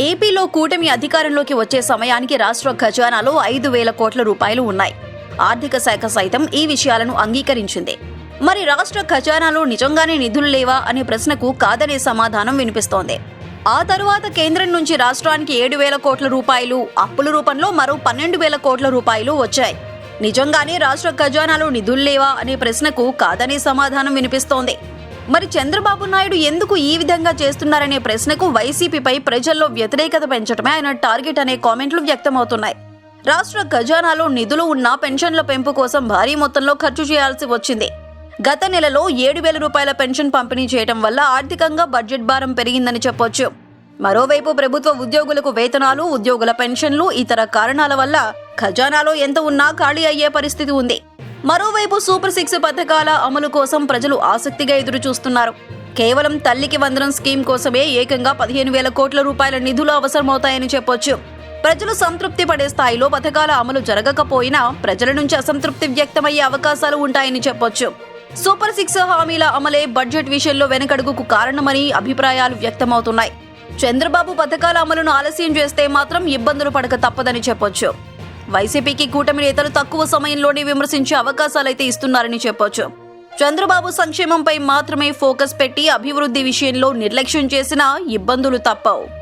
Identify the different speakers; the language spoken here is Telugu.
Speaker 1: ఏపీలో కూటమి అధికారంలోకి వచ్చే సమయానికి రాష్ట్ర ఖజానాలో ఐదు వేల కోట్ల రూపాయలు ఉన్నాయి. ఆర్థిక శాఖ సైతం ఈ విషయాలను అంగీకరించింది. మరి రాష్ట్ర ఖజానాలో నిజంగానే నిధులు లేవా అనే ప్రశ్నకు కాదనే సమాధానం వినిపిస్తోంది. ఆ తరువాత కేంద్రం నుంచి రాష్ట్రానికి ఏడు వేల కోట్ల రూపాయలు అప్పుల రూపంలో మరో పన్నెండు వేల కోట్ల రూపాయలు వచ్చాయి. నిజంగానే రాష్ట్ర ఖజానాలో నిధులు లేవా అనే ప్రశ్నకు కాదనే సమాధానం వినిపిస్తోంది. మరి చంద్రబాబు నాయుడు ఎందుకు ఈ విధంగా చేస్తున్నారనే ప్రశ్నకు వైసీపీపై ప్రజల్లో వ్యతిరేకత పెంచడమే ఆయన టార్గెట్ అనే కామెంట్లు వ్యక్తమవుతున్నాయి. రాష్ట్ర ఖజానాలో నిధులు ఉన్న పెన్షన్ల పెంపు కోసం భారీ మొత్తంలో ఖర్చు చేయాల్సి వచ్చింది. గత నెలలో ఏడు వేల రూపాయల పెన్షన్ పంపిణీ చేయడం వల్ల ఆర్థికంగా బడ్జెట్ భారం పెరిగిందని చెప్పొచ్చు. మరోవైపు ప్రభుత్వ ఉద్యోగులకు వేతనాలు ఉద్యోగుల పెన్షన్లు ఇతర కారణాల వల్ల ఖజానాలో ఎంత ఉన్నా ఖాళీ అయ్యే పరిస్థితి ఉంది. మరోవైపు సూపర్ సిక్స్ పథకాల అమలు కోసం ప్రజలు ఆసక్తిగా ఎదురు చూస్తున్నారు కేవలం తల్లికి వందనం స్కీమ్ కోసమే ఏకంగా పదిహేను వేల కోట్ల రూపాయల నిధులు అవసరమవుతాయని చెప్పొచ్చు. ప్రజలు సంతృప్తి పడే స్థాయిలో పథకాల అమలు జరగకపోయినా ప్రజల నుంచి అసంతృప్తి వ్యక్తమయ్యే అవకాశాలు ఉంటాయని చెప్పొచ్చు. సూపర్ సిక్స్ హామీల అమలే బడ్జెట్ విషయంలో వెనకడుగుకు కారణమని అభిప్రాయాలు వ్యక్తమవుతున్నాయి. చంద్రబాబు పథకాల అమలును ఆలస్యం చేస్తే మాత్రం ఇబ్బందులు పడక తప్పదని చెప్పొచ్చు. వైసీపీకి కూటమి నేతలు తక్కువ సమయంలోనే విమర్శించే అవకాశాలైతే ఇస్తున్నారని చెప్పొచ్చు. చంద్రబాబు సంక్షేమంపై మాత్రమే ఫోకస్ పెట్టి అభివృద్ధి విషయంలో నిర్లక్ష్యం చేసినా ఇబ్బందులు తప్పవు.